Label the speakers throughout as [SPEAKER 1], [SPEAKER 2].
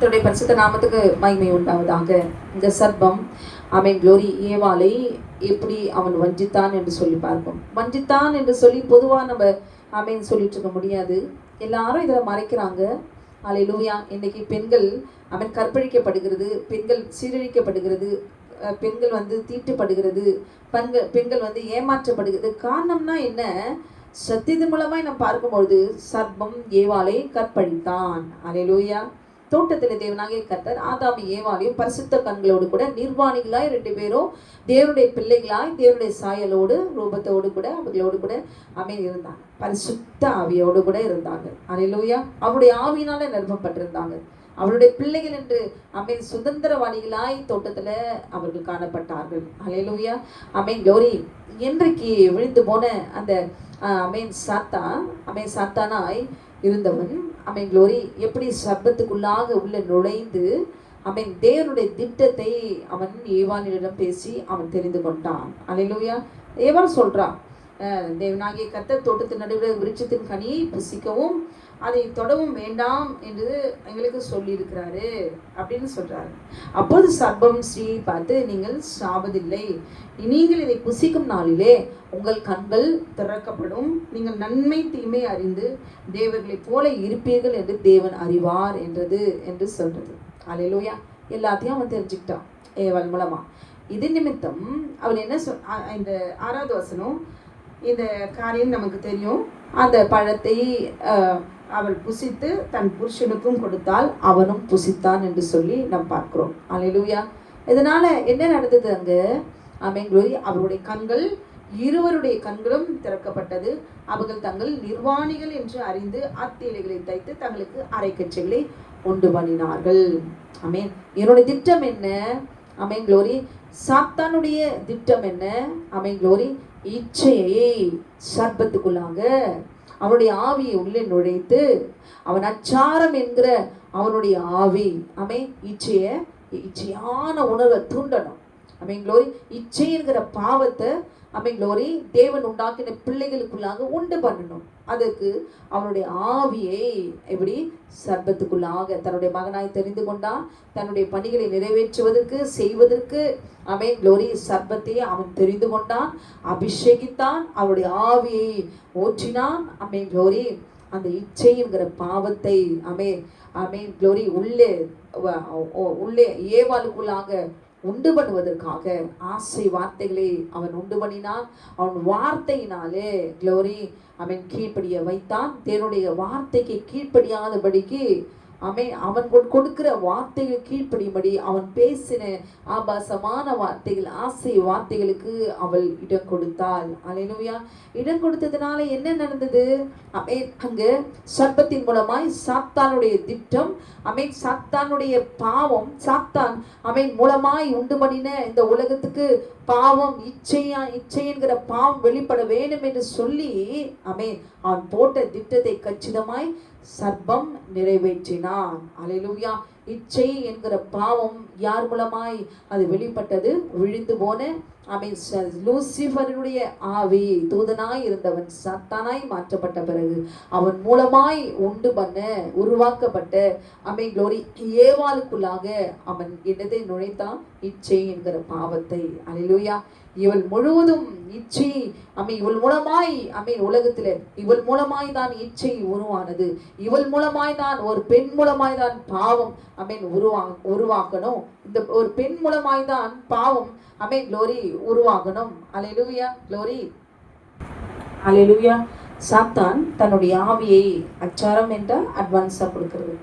[SPEAKER 1] கர்த்தருடைய பரிசுத்த நாமத்துக்கு மகிமை உண்டாவதாக. இந்த சர்ப்பம் அவன் குளோரி ஏவாலை எப்படி அவன் வஞ்சித்தான் என்று சொல்லி பார்ப்போம். வஞ்சித்தான் என்று சொல்லி பொதுவாக நம்ம அவன் சொல்லிட்டு இருக்க முடியாது. எல்லாரும் இதில் மறைக்கிறாங்க. அலை லூயா இன்னைக்கு பெண்கள் அவன் கற்பழிக்கப்படுகிறது பெண்கள் சீரழிக்கப்படுகிறது பெண்கள் வந்து தீட்டுப்படுகிறது பெண்கள் பெண்கள் வந்து ஏமாற்றப்படுகிறது. காரணம்னா என்ன? சத்தியது மூலமாக நாம் பார்க்கும்பொழுது சர்பம் ஏவாலை கற்பழித்தான். அலையிலூயா தோட்டத்திலே தேவனாகிய கர்த்தர் ஆதாமி ஏவாளையும் பரிசுத்த கண்களோடு கூட நிர்வாணிகளாய் ரெண்டு பேரும் தேவனுடைய பிள்ளைகளாய் தேவனுடைய சாயலோடு ரூபத்தோடு கூட அவர்களோடு கூட அமைதி இருந்தாங்க. பரிசுத்த ஆவியோடு கூட இருந்தாங்க. அலையிலூயா அவருடைய ஆவியினால நிரப்பப்பட்டிருந்தாங்க. அவருடைய பிள்ளைகள் என்று அமேன் சுதந்திரவாணிகளாய் தோட்டத்துல அவர்கள் காணப்பட்டார்கள். அலையிலூயா அமேன் கௌரி இன்றைக்கு விழுந்து போன அந்த அமேன் சாத்தா அமேன் சாத்தானாய் இருந்தவன். அவன் க்ளோரி எப்படி சர்பத்துக்குள்ளாக உள்ள நுழைந்து அவன் தேவனுடைய திட்டத்தை அவன் ஏவானிடம் பேசி அவன் தெரிந்து கொண்டான். அலையிலூயா ஏவான் சொல்கிறான் தேவனாகிய கத்த தோட்டத்தின் நடுவில் விருட்சத்தின் கனியை புசிக்கவும் அதை தொடவும் வேண்டாம் என்று எங்களுக்கு சொல்லியிருக்கிறாரு அப்படின்னு சொல்கிறாரு அப்போது சர்பம் ஸ்ரீயை பார்த்து நீங்கள் சாவதில்லை. நீங்கள் இதை புசிக்கும் நாளிலே உங்கள் கண்கள் திறக்கப்படும். நீங்கள் நன்மை தீமை அறிந்து தேவர்களைப் போல இருப்பீர்கள் என்று தேவன் அறிவார் என்றது என்று சொல்கிறது அலையிலோயா எல்லாத்தையும் அவன் தெரிஞ்சுக்கிட்டான். ஏவல் மூலமாக இது நிமித்தம் அவன் என்ன சொல் இந்த ஆறாவது வசனம் இந்த காரியம் நமக்கு தெரியும். அந்த பழத்தை அவள் புசித்து தன் புருஷனுக்கும் கொடுத்தால் அவனும் புசித்தான் என்று சொல்லி நாம் பார்க்கிறோம். அலையிலூயா இதனால என்ன நடந்தது அங்கே? அமைங்களோய் அவருடைய கண்கள் இருவருடைய கண்களும் திறக்கப்பட்டது. அவர்கள் தங்கள் நிர்வாணிகள் என்று அறிந்து அத்தேலைகளை தைத்து தங்களுக்கு அரைக்கச்சைகளை உண்டு பண்ணினார்கள். அமேன் என்னுடைய திட்டம் என்ன? அமேன் க்ளோரி சாத்தானுடைய திட்டம் என்ன? அமேன் க்ளோரி இச்சையை சர்ப்பத்துக்குள்ளாக அவனுடைய ஆவியை உள்ளே நுழைத்து அவன் அச்சாரம் என்கிற அவனுடைய ஆவி. அமே இச்சைய இச்சையான உணர்வை தூண்டணும். அமைங்களோ இச்சைங்கிற இச்சை என்கிற பாவத்தை அமேன் க்ளோரி தேவன் உண்டாக்கின பிள்ளைகளுக்குள்ளாக உண்டு பண்ணணும். அதற்கு அவனுடைய ஆவியை எப்படி சர்பத்துக்குள்ளாக தன்னுடைய மகனாய் தெரிந்து கொண்டான். தன்னுடைய பணிகளை நிறைவேற்றுவதற்கு செய்வதற்கு அவன் க்ளோரி சர்பத்தை அவன் தெரிந்து கொண்டான். அபிஷேகித்தான் அவருடைய ஆவியை ஓற்றினான். அமேன் க்ளோரி அந்த இச்சை என்கிற பாவத்தை அமே அமே க்ளோரி உள்ளே ஓ- உள்ளே ஏவாளுக்குள்ளாக உண்டு பண்ணுவதற்காக ஆசை வார்த்தைகளை அவன் உண்டு பண்ணினான் அவன் வார்த்தையினாலே க்ளோரி அவன் கீழ்ப்படிய வைத்தான். தேவனுடைய வார்த்தைக்கு கீழ்ப்படியாதபடிக்கு அவன் அவன் கொடுக்கிற வார்த்தைகள் கீழ்ப்படியும்படி அவன் பேசின ஆபாசமான வார்த்தைகள் ஆசை வார்த்தைகளுக்கு அவள் இடம் கொடுத்தாள். அலையிலுயா இடம் கொடுத்ததுனால என்ன நடந்தது? அமேன் அங்கு சர்ப்பத்தின் மூலமாய் சாத்தானுடைய திட்டம் அமேன் சாத்தானுடைய பாவம் சாத்தான் அமேன் மூலமாய் உண்டு பண்ணின இந்த உலகத்துக்கு பாவம் இச்சையா இச்சை என்கிற பாவம் வெளிப்பட வேண்டும் என்று சொல்லி அமேன் அவன் போட்ட திட்டத்தை கச்சிதமாய் சர்ப்பம் நிறைவேற்றினான். அலையிலுயா. இச்சை என்கிற பாவம் யார் மூலமாய் அது வெளிப்பட்டது? விழுந்து போன அமீன் ச- ஆவி தூதனாய் இருந்தவன் சத்தானாய் மாற்றப்பட்ட பிறகு அவன் மூலமாய் உண்டு பண்ண உருவாக்கப்பட்ட அமை க்ளோரி ஏவாளுக்குள்ளாக அவன் என்னதை நுழைத்தான்? இச்சை என்கிற பாவத்தை. அலையிலுயா இவள் முழுவதும் இச்சை அமை இவள் மூலமாய் அமை உலகத்தில். இவள் மூலமாய் தான் இச்சை உருவானது. இவள் மூலமாய் தான் ஒரு பெண் மூலமாய் தான் பாவம் அமீன் உருவா உருவாக்கணும். இந்த ஒரு பெண் மூலமாய் தான் பாவம் அமே க்ளோரி உருவாகணும். அலையிலுயா க்ளோரி அலையிலுயா சாத்தான் தன்னுடைய ஆவியை அச்சாரம் என்றால் அட்வான்ஸாக கொடுக்கறது.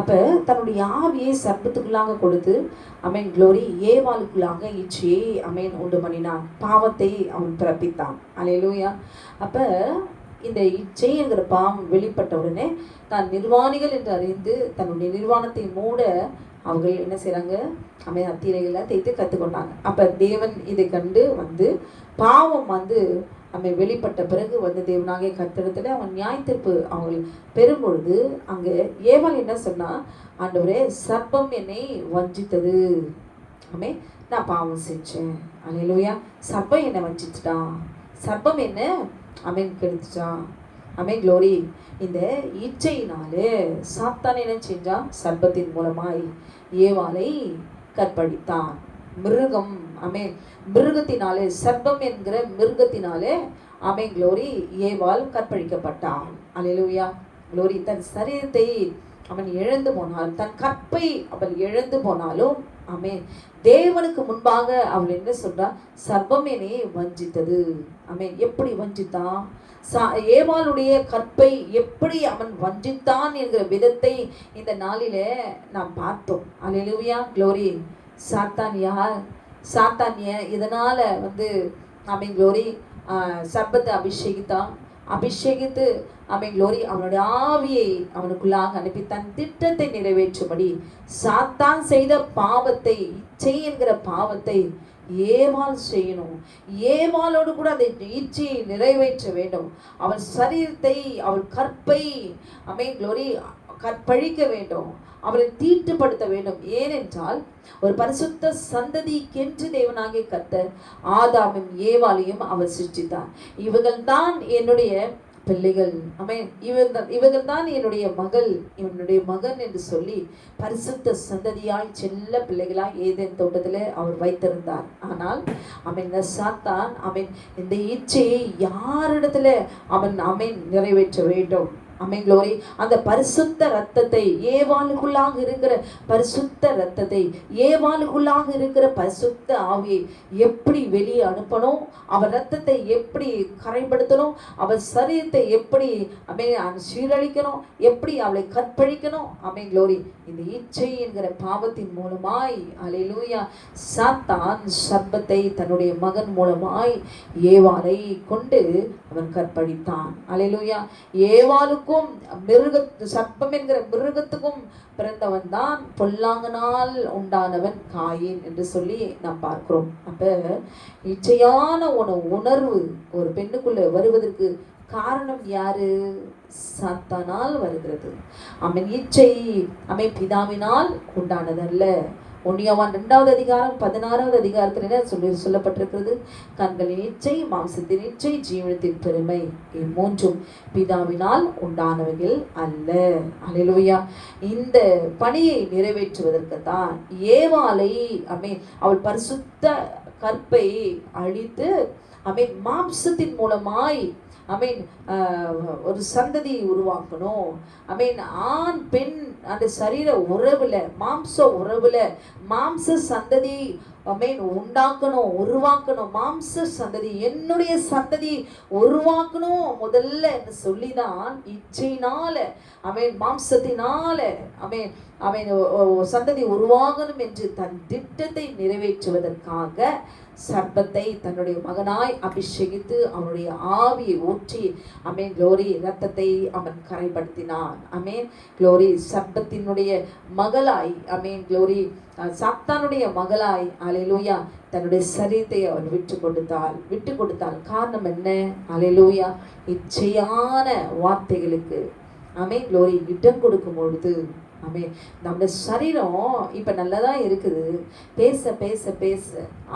[SPEAKER 1] அப்போ தன்னுடைய ஆவியை சர்ப்பத்துக்குள்ளாக கொடுத்து அமேன் க்ளோரி ஏவாளுக்குள்ளாக இச்சையை அமேன் உண்டு பண்ணினான். பாவத்தை அவன் பிறப்பித்தான். அலையிலுயா அப்போ இந்த இச்சை என்கிற பாவம் வெளிப்பட்ட உடனே தான் நிர்வாணிகள் என்று அறிந்து தன்னுடைய நிர்வாணத்தை மூட அவர்கள் என்ன செய்கிறாங்க அமைய அத்திரைகளை தேய்த்து கற்றுக்கொண்டாங்க அப்போ தேவன் இதை கண்டு வந்து பாவம் வந்து அவை வெளிப்பட்ட பிறகு வந்து தேவனாகிய கத்திரத்தில் அவன் நியாயத்திற்பு அவங்கள் பெறும்பொழுது அங்கே ஏவாள் என்ன சொன்னால் ஆண்டவரே சர்ப்பம் என்னை வஞ்சித்தது. ஆமே நான் பாவம் செஞ்சேன். அலையிலுயா சர்ப்பம் என்னை வஞ்சிச்சிட்டான் சர்ப்பம் என்ன? அமைன் கெடுத்துட்டான். அமே க்ளோரி இந்த இச்சையினாலே சாத்தான் என்ன செஞ்சான். சர்பத்தின் மூலமாய் ஏவாலை கற்பழித்தான். மிருகம் அமே மிருகத்தினாலே சர்பம் என்கிற மிருகத்தினாலே அமே க்ளோரி ஏவால் கற்பழிக்கப்பட்டான் அல்லேலூயா க்ளோரி தன் சரீரத்தை அவன் இழந்து போனாலும் தன் கற்பை அவள் இழந்து போனாலும் அமேன் தேவனுக்கு முன்பாக அவள் என்ன சொல்றா? சர்பமேனே வஞ்சித்தது. அமேன் எப்படி வஞ்சித்தான்? சா ஏவாளுடைய கற்பை எப்படி அவன் வஞ்சித்தான் என்கிற விதத்தை இந்த நாளிலே நாம் பார்த்தோம். அல்லேலூயா க்ளோரி சாத்தான் யார்? சாத்தான் ஏன்? இதனால வந்து அமீன் க்ளோரி சர்பத்தை அபிஷேகித்தான். அபிஷேகித்து அவன் க்ளோரி அவனுடைய ஆவியை அவனுக்குள்ளாக அனுப்பி தன் திட்டத்தை நிறைவேற்றும்படி சாத்தான் செய்த பாவத்தை இச்சை என்கிற பாவத்தை ஏமால் செய்யணும். ஏமாலோடு கூட அதை இச்சையை நிறைவேற்ற வேண்டும். அவள் சரீரத்தை அவள் கற்பை அமை க்ளோரி கற்பழிக்க வேண்டும். அவரை தீட்டுப்படுத்த வேண்டும். ஏனென்றால் ஒரு பரிசுத்த சந்ததிக்கென்று தேவனாகிய கத்தர் ஆதாமும் ஏவாலையும் அவர் சிருஷ்டித்தார். இவர்கள் தான் என்னுடைய பிள்ளைகள் அமேன். இவர்கள் இவர்கள் தான் என்னுடைய மகள் இவனுடைய மகன் என்று சொல்லி பரிசுத்த சந்ததியாய் செல்ல பிள்ளைகளாய் ஏதேன் தோட்டத்தில் அவர் வைத்திருந்தார். ஆனால் அவன் சாத்தான் அவன் இந்த இச்சையை யாரிடத்துல அவன் அவன் நிறைவேற்ற வேண்டும். அமேன் க்ளோரி அந்த பரிசுத்த ரத்தத்தை ஏவாளுக்குள்ளாக இருக்கிற பரிசுத்த ரத்தத்தை ஏவாளுக்குள்ளாக இருக்கிற பரிசுத்த ஆவியை எப்படி வெளியே அனுப்பணும்? அவர் ரத்தத்தை எப்படி கரைப்படுத்தணும்? அவர் சரீரத்தை எப்படி அமே சீரழிக்கணும்? எப்படி அவளை கற்பழிக்கணும்? அமே க்ளோரி இந்த இச்சை என்கிற பாவத்தின் மூலமாய் அலையிலூயா சாத்தான் சர்ப்பத்தை தன்னுடைய மகன் மூலமாய் ஏவாளை கொண்டு அவன் கற்பழித்தான். அலையிலூயா ஏவாளுக்கும் மிருக சர்ப்பம் என்கிற மிருகத்துக்கும் பிறந்தவன் தான் பொல்லாங்கனால் உண்டானவன் காயின் என்று சொல்லி நாம் பார்க்கிறோம். அப்ப இச்சையான உன உணர்வு ஒரு பெண்ணுக்குள்ள வருவதற்கு காரணம் யாரு? சாத்தானால் வருகிறது. அவன் இச்சை அமை பிதாவினால் உண்டானதல்ல. ஒன்னியவான் ரெண்டாவது அதிகாரம் பதினாறாவது அதிகாரத்தில் என்ன சொல்லி சொல்லப்பட்டிருக்கிறது? கண்களின் இச்சை மாம்சத்தின் இச்சை ஜீவனத்தின் பெருமை மூன்றும் பிதாவினால் உண்டானவைகள் அல்ல. அலையிலுயா இந்த பணியை நிறைவேற்றுவதற்கு தான் ஏவாலை அமே அவள் பரிசுத்த கற்பை அழித்து அமே மாம்சத்தின் மூலமாய் ஐ மீன் uh, ஒரு சந்ததியை உருவாக்கணும். ஐ மீன் ஆண் பெண் அந்த சரீர உறவில் மாம்ச உறவில் மாம்ச சந்ததி ஐ மீன் உண்டாக்கணும் உருவாக்கணும். மாம்ச சந்ததி என்னுடைய சந்ததி உருவாக்கணும். முதல்ல என்று சொல்லி தான் இச்சையினால அவன் மாம்சத்தினால அவன் அவன் சந்ததி உருவாகணும் என்று தன் திட்டத்தை நிறைவேற்றுவதற்காக சர்ப்பத்தை தன்னுடைய மகனாய் அபிஷேகித்து அவனுடைய ஆவியை ஊற்றி அமேன் க்ளோரி ரத்தத்தை அவன் கரைப்படுத்தினான். அமேன் க்ளோரி சர்ப்பத்தினுடைய மகளாய் அமேன் க்ளோரி சாத்தானுடைய மகளாய் அலையலூயா தன்னுடைய சரீரத்தை அவன் விட்டு கொடுத்தாள். விட்டு கொடுத்தாள். காரணம் என்ன? அலையலூயா இச்சையான வார்த்தைகளுக்கு அமே க்ளோரி இடம் கொடுக்கும் பொழுது ஆமே நம்ம சரீரம் இப்போ நல்லதாக இருக்குது. பேச பேச பேச.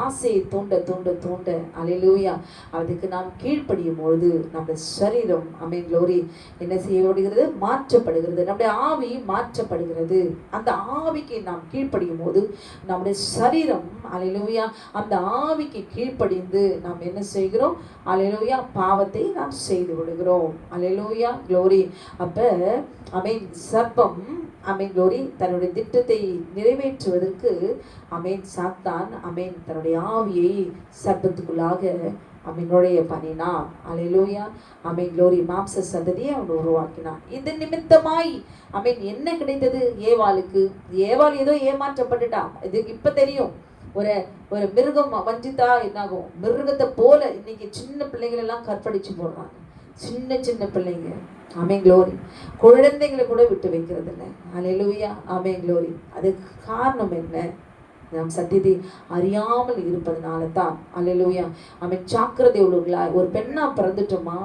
[SPEAKER 1] ஆசையை தூண்ட தூண்ட தூண்ட. அலையிலூயா அதுக்கு நாம் கீழ்ப்படியும் பொழுது நம்ம சரீரம் அமே க்ளோரி என்ன செய்யப்படுகிறது? மாற்றப்படுகிறது. நம்முடைய ஆவி மாற்றப்படுகிறது. அந்த ஆவிக்கு நாம் கீழ்ப்படியும் போது நம்முடைய சரீரம் அலையிலூயா அந்த ஆவிக்கு கீழ்ப்படிந்து நாம் என்ன செய்கிறோம்? அலையிலூயா பாவத்தை நாம் செய்து விடுகிறோம். அலையிலூயா க்ளோரி அப்போ அமே சர்ப்பம் அமேன் க்ளோரி தன்னுடைய திட்டத்தை நிறைவேற்றுவதற்கு அமேன் சாத்தான் அமேன் தன்னுடைய ஆவியை சர்பத்துக்குள்ளாக அவன் நுழைய பண்ணினான். அலையிலோயா அமேன் க்ளோரி மாம்ச சந்ததியை அவன் உருவாக்கினான். இந்த நிமித்தமாய் அமேன் என்ன கிடைத்தது? ஏவாளுக்கு. ஏவாள் ஏதோ ஏமாற்றப்பட்டுட்டான் இது இப்போ தெரியும். ஒரு ஒரு மிருகம் வஞ்சித்தா என்னாகும்? மிருகத்தை போல இன்னைக்கு சின்ன பிள்ளைகள் எல்லாம் கற்பழிச்சு போடுறாங்க. சின்ன சின்ன பிள்ளைங்க. ஆமே க்ளோரி குழந்தைங்களை கூட விட்டு வைக்கிறது இல்லை அலையிலுயா ஆமே க்ளோரி அதுக்கு காரணம் என்ன? நாம் சத்தியத்தை அறியாமல் இருப்பதனால தான் அலையிலுயா அவன் சாக்கிரதை உள்ளவர்களா ஒரு பெண்ணாக பிறந்துட்டோமா?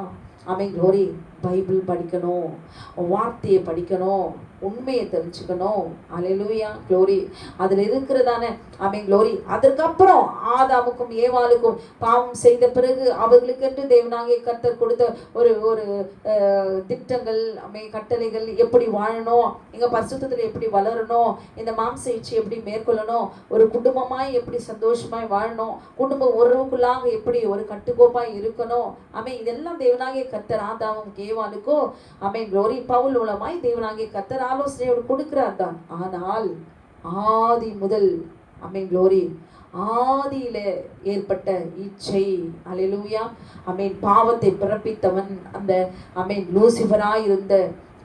[SPEAKER 1] அவன் க்ளோரி பைபிள் படிக்கணும். வார்த்தையை படிக்கணும். உண்மையை தெரிஞ்சுக்கணும். அலையிலூயா க்ளோரி அதில் இருக்கிறதான ஆமென் க்ளோரி அதற்கப்புறம் ஆதாமுக்கும் ஏவாளுக்கும் பாவம் செய்த பிறகு அவர்களுக்கென்று தேவனாகிய கர்த்தர் கொடுத்த ஒரு ஒரு திட்டங்கள் அமை கட்டளைகள் எப்படி வாழணும்? எங்கள் பசுத்தத்தில் எப்படி வளரணும்? இந்த மாம்ச எப்படி மேற்கொள்ளணும்? ஒரு குடும்பமாய் எப்படி சந்தோஷமாய் வாழணும்? குடும்ப உறவுக்குள்ளாக எப்படி ஒரு கட்டுக்கோப்பாக இருக்கணும்? அமை இதெல்லாம் தேவனாகிய கர்த்தர் ஆதாமும் கேவானுக்கோ அமை க்ளோரி பவுல் மூலமாய் தேவனாகிய கர்த்தர் ஆலோசனையோடு கொடுக்கிறார் தான் ஆனால் ஆதி முதல் அமீன் க்ளோரி ஆதியில ஏற்பட்ட இச்சை அலையிலூயா அமீன் பாவத்தை பிறப்பித்தவன் அந்த அமீன் லூசிபராய் இருந்த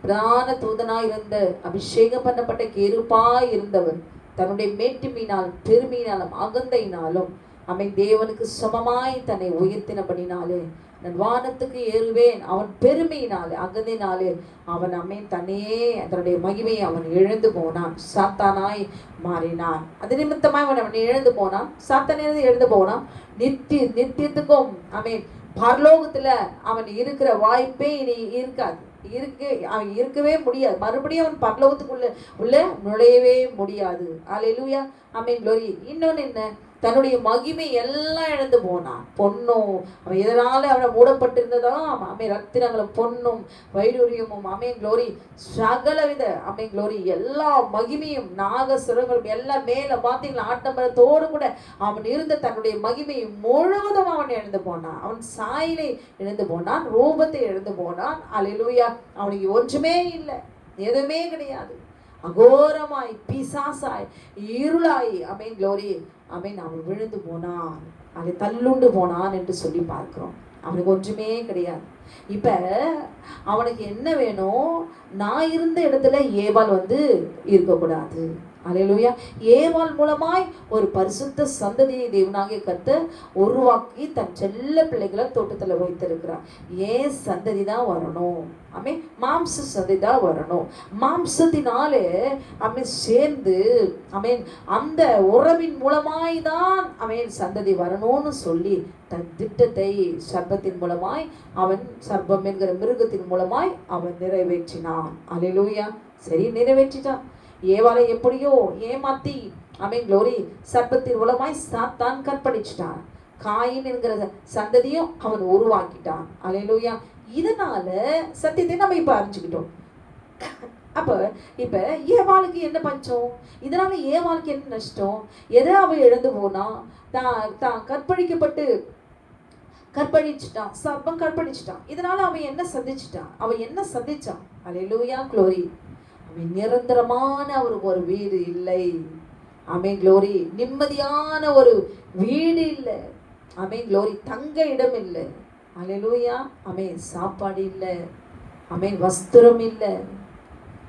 [SPEAKER 1] பிரதான தூதனாய் இருந்த அபிஷேகம் பண்ணப்பட்ட கேருப்பாய் இருந்தவன் தன்னுடைய மேட்டுமையினால் பெருமையினாலும் அகந்தையினாலும் அமீன் தேவனுக்கு சமமாய் தன்னை உயர்த்தினபடினாலே நான் வானத்துக்கு ஏறுவேன். அவன் பெருமையினாலே அகதினாலே அவன் அம்மேன் தன்னையே அதனுடைய மகிமையை அவன் இழந்து போனான். சாத்தானாய் மாறினான். அது நிமித்தமாய் அவன் அவன் இழந்து போனான். சாத்தானே இழந்து போனான். நித்திய நித்தியத்துக்கும் அவன் பரலோகத்தில் அவன் இருக்கிற வாய்ப்பே இனி இருக்காது. இருக்க அவன் இருக்கவே முடியாது. மறுபடியும் அவன் பரலோகத்துக்குள்ள உள்ள நுழையவே முடியாது. அலையிலுயா அமீன் க்ளோரி இன்னொன்று என்ன? தன்னுடைய மகிமை எல்லாம் இழந்து போனான். பொண்ணும் அவன் எதனால அவனை மூடப்பட்டிருந்ததோ அமை ரத்தினங்களும் பொண்ணும் வைடூரியமும் அமே க்ளோரி சகலவித அமே க்ளோரி எல்லா மகிமையும் நாகசுரங்களும் எல்லாம் மேலே பார்த்தீங்களா ஆட்டம்பரத்தோடு கூட அவன் இருந்த தன்னுடைய மகிமையை முழுவதும் அவன் இழந்து போனான். அவன் சாயிலை இழந்து போனான் ரூபத்தை இழந்து போனான். அலிலூயா அவனுக்கு ஒன்றுமே இல்லை. எதுவுமே கிடையாது. அகோரமாய் பிசாசாய் இருளாய் அமேன் க்ளோரி அவன் அவன் விழுந்து போனான் அவன் தள்ளுண்டு போனான் என்று சொல்லி பார்க்கிறோம். அவனுக்கு ஒன்றுமே கிடையாது. இப்ப அவனுக்கு என்ன வேணும்? நான் இருந்த இடத்துல ஏவாள் வந்து இருக்கக்கூடாது. அலையலுயா ஏவாள் மூலமாய் ஒரு பரிசுத்த சந்ததியை தேவனாகிய கத்த உருவாக்கி தன் செல்ல பிள்ளைகளை தோட்டத்துல வைத்திருக்கிறார். ஏன் சந்ததி தான் வரணும்? அமே மாம்ச சந்ததி தான் வரணும். மாம்சத்தினாலே அமே சேர்ந்து அமீன் அந்த உறவின் மூலமாய் தான் அமீன் சந்ததி வரணும்னு சொல்லி தன் திட்டத்தை சர்பத்தின் மூலமாய் அவன் சர்பம் என்கிற மிருகத்தின் மூலமாய் அவன் நிறைவேற்றினான். அலையிலூயா சரி நிறைவேற்றிட்டான். ஏவாலை எப்படியோ ஏமாத்தி அமேன் க்ளோரி சர்ப்பத்தின் மூலமாய் சாத்தான் கற்பழிச்சிட்டான். காயின் என்கிற சந்ததியும் அவன் உருவாக்கிட்டான். அலையிலூயா இதனால சத்தியத்தை நம்ம இப்போ அறிஞ்சுக்கிட்டோம். இப்போ இப்ப ஏவாளுக்கு என்ன பஞ்சம்? இதனால ஏவாளுக்கு என்ன நஷ்டம்? எதை அவள் இழந்து போனா? தான் தான் கற்பழிக்கப்பட்டு கற்பழிச்சிட்டான். சர்ப்பம் கற்பழிச்சிட்டான். இதனால அவன் என்ன சந்திச்சிட்டான்? அவன் என்ன சந்திச்சான்? அலையிலூயா க்ளோரி நிரந்தரமான அவருக்கு ஒரு வீடு இல்லை. அமே க்ளோரி நிம்மதியான ஒரு வீடு இல்லை. அமே க்ளோரி தங்க இடம் இல்லை. அலையிலூயா அமே சாப்பாடு இல்லை. அமே வஸ்திரம் இல்லை.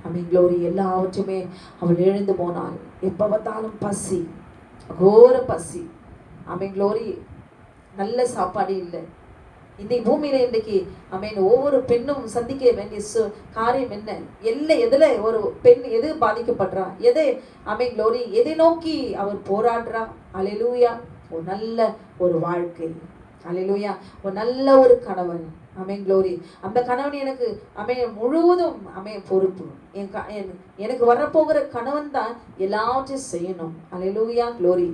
[SPEAKER 1] அமே க்ளோரி எல்லாவற்றுமே அவள் எழுந்து போனாள். எப்போ பார்த்தாலும் பசி கோர பசி. அமே க்ளோரி நல்ல சாப்பாடு இல்லை. இன்னைக்கு பூமியில இன்றைக்கு அமீன் ஒவ்வொரு பெண்ணும் சந்திக்க வேண்டிய சு காரியம் என்ன? எல்லை எதுல ஒரு பெண் எது பாதிக்கப்படுறா? எதை அமீன் க்ளோரி எதை நோக்கி அவர் போராடுறா? அலையிலூயா ஒரு நல்ல ஒரு வாழ்க்கை. அலையிலூயா ஒரு நல்ல ஒரு கணவன். அமேன் க்ளோரி அந்த கணவன் எனக்கு அமைய முழுவதும் அமைய பொறுப்பு. என் க எனக்கு வரப்போகிற கணவன் தான் எல்லாவற்றையும் செய்யணும். அலையிலூயா க்ளோரி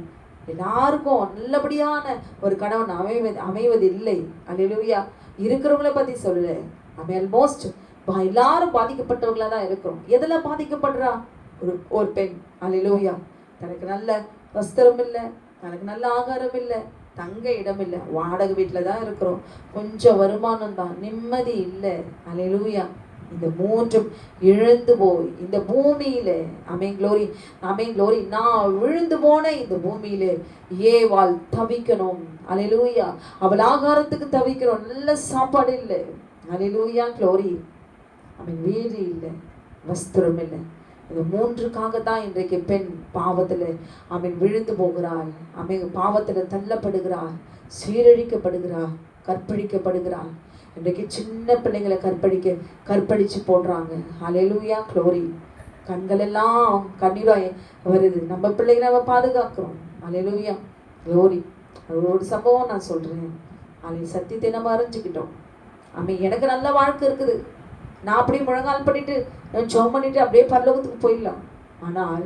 [SPEAKER 1] எல்லாருக்கும் நல்லபடியான ஒரு கணவன் அமைவது அமைவதில்லை. அல்லேலூயா. இருக்கிறவங்கள பற்றி சொல்லு. நம்ம ஆல்மோஸ்ட் எல்லாரும் பாதிக்கப்பட்டவங்களா தான் இருக்கிறோம். எதில் பாதிக்கப்படுறா? ஒரு ஒரு பெண். அல்லேலூயா. தனக்கு நல்ல வஸ்திரம் இல்லை. தனக்கு நல்ல ஆகாரம் இல்லை. தங்க இடம் இல்லை. வாடகை வீட்டில் தான் இருக்கிறோம். கொஞ்சம் வருமானம் தான். நிம்மதி இல்லை. அல்லேலூயா. இந்த மூன்றும் இழந்து போய் இந்த பூமியில அமேன் க்ளோரி அமேன் க்ளோரி நான் விழுந்து போன இந்த பூமியில ஏவாள் தவிக்கணும். அலையிலூயா அவள் ஆகாரத்துக்கு தவிக்கிறோம். நல்ல சாப்பாடு இல்லை. அலையிலூயா க்ளோரி அவன் வீடு இல்லை. வஸ்திரம் இல்லை. இந்த மூன்றுக்காக தான் இன்றைக்கு பெண் பாவத்தில் அவன் விழுந்து போகிறாள். அவன் பாவத்தில் தள்ளப்படுகிறாள். சீரழிக்கப்படுகிறாள். கற்பழிக்கப்படுகிறாள். இன்றைக்கு சின்ன பிள்ளைங்களை கற்பழிக்க கற்பழித்து போடுறாங்க. அலையலூயா க்ளோரி கண்களெல்லாம் கண்ணீராய் வருது. நம்ம பிள்ளைகளை நம்ம பாதுகாக்கிறோம். அலையலூயா க்ளோரி அது ஒரு சம்பவம் நான் சொல்கிறேன் அலை சத்தியத்தை நம்ம அறிஞ்சுக்கிட்டோம். அமை எனக்கு நல்ல வாழ்க்கை இருக்குது. நான் அப்படியே முழங்கால் பண்ணிட்டு நான் ஜோம் பண்ணிட்டு அப்படியே பரலோகத்துக்கு போயிடலாம். ஆனால்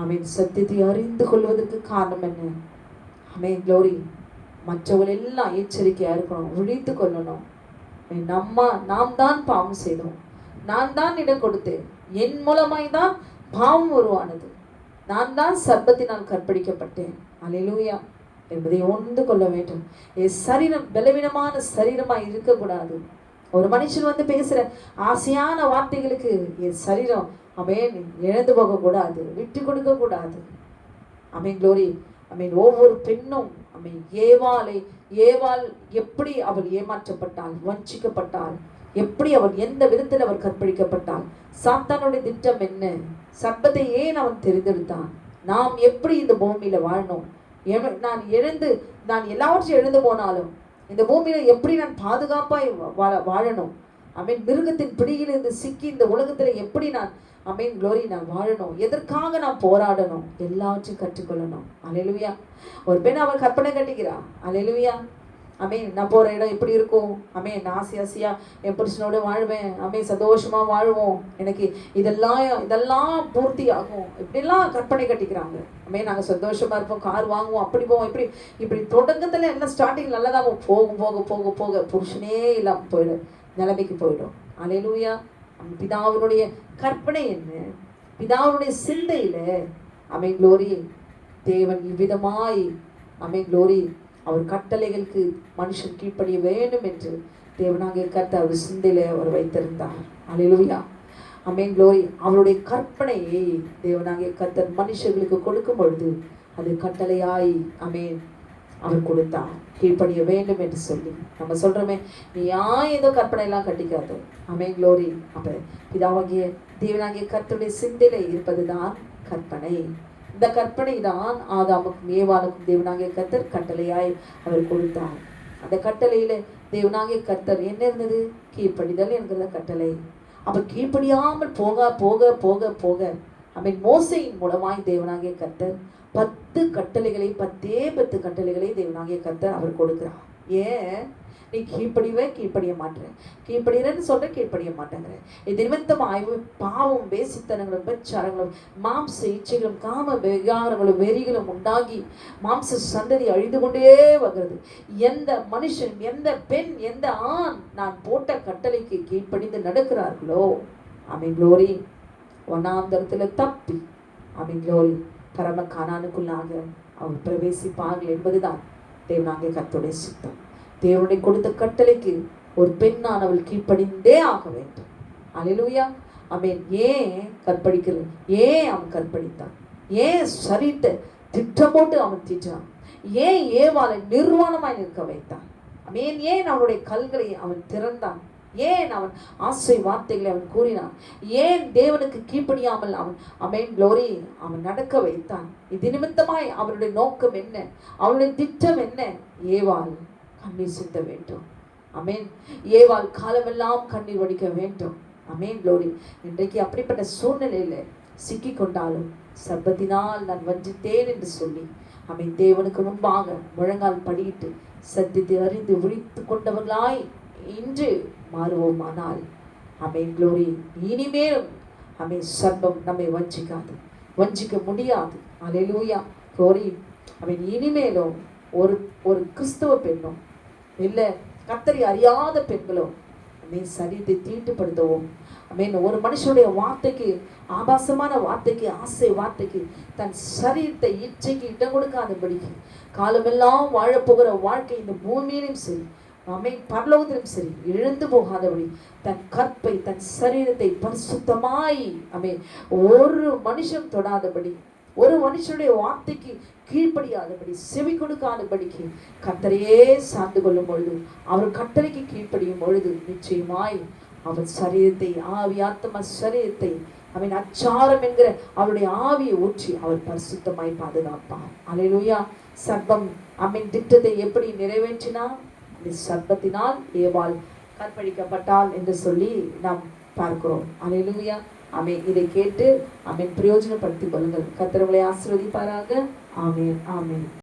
[SPEAKER 1] அவன் சத்தியத்தை அறிந்து கொள்வதற்கு காரணம் என்ன? அவன் க்ளோரி மற்றவர்கள் எல்லாம் இருக்கணும். விழித்து கொள்ளணும். நம்ம நாம் தான் பாவம் செய்தோம். நான் தான் இடம் கொடுத்தேன். என் மூலமாய் தான் பாவம் உருவானது. நான் தான் சர்ப்பத்தினால் கற்பழிக்கப்பட்டேன். அலையிலூயா என்பதை உணர்ந்து கொள்ள வேண்டும். என் சரீரம் பலவீனமான சரீரமாக இருக்கக்கூடாது. ஒரு மனுஷன் வந்து பேசுகிற ஆசையான வார்த்தைகளுக்கு என் சரீரம் அவன் இழந்து போகக்கூடாது விட்டு கொடுக்கக்கூடாது. அமீன் க்ளோரி அமீன் ஒவ்வொரு பெண்ணும் அப்படி ஏவாளை ஏவாள் எப்படி அவள் ஏமாற்றப்பட்டாள் வஞ்சிக்கப்பட்டாள்? எப்படி அவள் எந்த விதத்தில் அவள் கற்பழிக்கப்பட்டாள்? சாத்தானுடைய திட்டம் என்ன? சர்ப்பத்தை ஏன் அவன் தெரிந்தெடுத்தான்? நாம் எப்படி இந்த பூமியில வாழணும்? நான் எழுந்து நான் எல்லாவற்றையும் எழுந்து போனாலும் இந்த பூமியில எப்படி நான் பாதுகாப்பாய் வாழ வாழணும்? அமீன் மிருகத்தின் பிடியிலிருந்து சிக்கி இந்த உலகத்தில் எப்படி நான் அமீன் க்ளோரி நான் வாழணும்? எதற்காக நான் போராடணும்? எல்லாற்றையும் கற்றுக்கொள்ளணும். அலையிலுவியா ஒரு பெண் அவள் கற்பனை கட்டிக்கிறா அலையிலுவியா அமீன் நான் போகிற இடம் எப்படி இருக்கும்? அமீன் நான் ஆசை ஆசையா என் புருஷனோட வாழ்வேன். அமீன் சந்தோஷமாக வாழ்வோம். எனக்கு இதெல்லாம் இதெல்லாம் பூர்த்தி ஆகும் இப்படிலாம் கற்பனை கட்டிக்கிறாங்க. அமீன் நாங்கள் சந்தோஷமாக இருப்போம். கார் வாங்குவோம் அப்படி போவோம் இப்படி இப்படி தொடக்கத்தில் எல்லாம் ஸ்டார்டிங் நல்லதா போகும் போக போக போக புருஷனே இல்லாமல் போயிடும். நிலைமைக்கு போயிடும். அலையிலூயா பிதாவினுடைய கற்பனை என்ன? பிதாவினுடைய சிந்தையில அமை குளோரி தேவன் இவ்விதமாய் அமை குளோரி அவர் கட்டளைகளுக்கு மனுஷன் கீழ்ப்படிய வேண்டும் என்று தேவனாகிய கர்த்தர் அவர் சிந்தையில அவர் வைத்திருந்தார். அலையிலுயா அமேன் குளோரி அவருடைய கற்பனையை தேவனாகிய கத்தர் மனுஷர்களுக்கு கொடுக்கும் பொழுது அது கட்டளையாய் அமேன் அவர் கொடுத்தார். கீழ்ப்படிய வேண்டும் என்று சொல்லி நம்ம சொல்கிறோமே நீ ஏன் ஏதோ கற்பனையெல்லாம் கட்டிக்காதோ. அமே க்ளோரி க்ளோரி அப்ப பிதாவாகிய தேவனாகிய கர்த்தருடைய இருப்பது தான் கற்பனை. இந்த கற்பனை தான் ஆதாமுக்கும் ஏவானுக்கும் தேவனாகிய கர்த்தர் கட்டளையாய் அவர் கொடுத்தார். அந்த கட்டளையில் தேவனாகிய கர்த்தர் என்ன இருந்தது? கீழ்ப்படிதல் என்கிற கட்டளை. அப்போ கீழ்ப்படியாமல் போக போக போக போக அமீன் மோசையின் மூலமாய் தேவனாகிய கர்த்தர் பத்து கட்டளைகளை பத்தே பத்து கட்டளைகளை தேவனாகிய கத்தர் அவர் கொடுக்குறார். ஏன்? நீ கீழ்ப்படிவே கீழ்ப்படிய மாட்டேன். கீழ்ப்படுகிறேன்னு சொல்ற கீழ்ப்படிய மாட்டேங்கிறேன் இது நிமித்தம் ஆய்வு பாவம் வேசித்தனங்களும் பெச்சாரங்களும் மாம்ச இச்சைகளும் காம விகாரங்களும் வெறிகளும் உண்டாகி மாம்ச சந்ததி அழிந்து கொண்டே வருகிறது. எந்த மனுஷன் எந்த பெண் எந்த ஆண் நான் போட்ட கட்டளைக்கு கீழ்ப்படிந்து நடக்கிறார்களோ அமை க்ளோரி தப்பி அமை க்ளோரி பரம கானானுக்குள்ளாக அவர் பிரவேசிப்பார்கள் என்பதுதான் தேவனாகிய கத்துடைய சித்தம். தேவனுடைய கொடுத்த கட்டளைக்கு ஒரு பெண்ணான் அவள் கீழ்ப்படிந்தே ஆக வேண்டும். அலையிலுயா அவன் ஏன் கற்பழிக்கிறது? ஏன் அவன் கற்பழித்தான்? ஏன் சரிட்டு திட்டம் போட்டு அவன் திட்டான்? ஏன் ஏவாளை நிர்வாணமாய் நிற்க வைத்தான்? அவன் ஏன் அவனுடைய கல்களை அவன் திறந்தான்? ஏன் அவன் ஆசை வார்த்தைகளை அவன் கூறினான்? ஏன் தேவனுக்கு கீழ்ப்படியாமல் அவன் அமேன் க்ளோரி அவன் நடக்க வைத்தான்? இது நிமித்தமாய் அவனுடைய நோக்கம் என்ன? அவனுடைய திட்டம் என்ன? ஏவாள் கண்ணீர் சிந்த வேண்டும். அமேன் ஏவாள் காலமெல்லாம் கண்ணீர் வடிக்க வேண்டும். அமேன் க்ளோரி இன்றைக்கு அப்படிப்பட்ட சூழ்நிலையில சிக்கி கொண்டாலும் சர்பத்தினால் நான் வஞ்சித்தேன் என்று சொல்லி அமேன் தேவனுக்கு முன்பாக முழங்கால் படியிட்டு சத்தியத்தை அறிந்து விழித்து கொண்டவர்களாய் இன்று மாறுவோமானால் அமை குளோரி இனிமேலும் அமை சர்பம் நம்மை வஞ்சிக்காது வஞ்சிக்க முடியாது. அலையிலூயா குளோரி அவன் இனிமேலும் ஒரு ஒரு கிறிஸ்தவ பெண்ணும் இல்லை கத்தரி அறியாத பெண்களும் அமேன் சரீரத்தை தீட்டுப்படுத்தவும் அமீன் ஒரு மனுஷனுடைய வார்த்தைக்கு ஆபாசமான வார்த்தைக்கு ஆசை வார்த்தைக்கு தன் சரீரத்தை இச்சைக்கு இடம் கொடுக்காதபடிக்கு காலமெல்லாம் வாழப்போகிற வாழ்க்கை இந்த பூமியிலும் சரி அமை பரலோகத்திலும் சரி இழந்து போகாதபடி தன் கற்பை தன் சரீரத்தை பரிசுத்தமாய் அமே ஒரு மனுஷன் தொடாதபடி ஒரு மனுஷனுடைய வார்த்தைக்கு கீழ்ப்படியாதபடி செவி கொடுக்காதபடிக்கு கத்தரையே சார்ந்து கொள்ளும் பொழுது அவர் கட்டளைக்கு கீழ்ப்படியும் பொழுது நிச்சயமாய் அவர் சரீரத்தை ஆவி ஆத்ம சரீரத்தை அவன் அச்சாரம் என்கிற அவருடைய ஆவியை ஊற்றி அவர் பரிசுத்தமாய் பாதுகாப்பார். அலையிலுயா சர்பம் அம்மின் திட்டத்தை எப்படி நிறைவேற்றினார்? சர்ப்பத்தினால் ஏவாள் கற்பழிக்கப்பட்டாள் என்று சொல்லி நாம் பார்க்கிறோம். அலையிலுயா அமேன் இதை கேட்டு அமேன் பிரயோஜனப்படுத்திக் கொள்ளுங்கள். கத்திரவங்களை ஆசீர்வதிப்பாராக. ஆமேன். ஆமேன்.